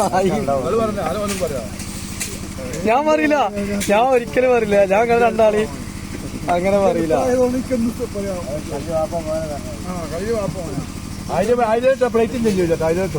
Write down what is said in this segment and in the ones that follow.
നായി. ഞാൻ പറയില്ല. ഞാൻ ഒരിക്കലും പറയില്ല. ഞാൻ അങ്ങനെ രണ്ടാളി. അങ്ങനെ പറയില്ല. അതിന് അതിനായിട്ട് പ്ലേറ്റും ചെല്ലില്ല അതിനായിട്ട്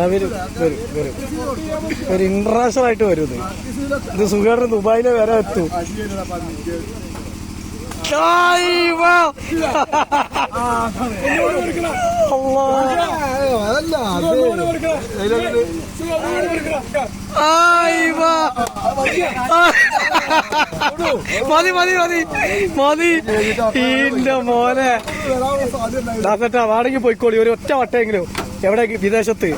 ആ വരും വരും വരും. ഒരു ഇന്റർനാഷണൽ ആയിട്ട് വരും ഇത്. ഇത് സുഖേട്ടൻ ദുബായിലെ വരെ എത്തും. വാ. മതി മതി മതി. മതി. ഇന്റെ മോനെ. ദാസേട്ടാ വാടകയ്ക്ക് പോയിക്കോളി. ഒരു ഒറ്റ വട്ടെങ്കിലും എവിടെ വിദേശത്ത്.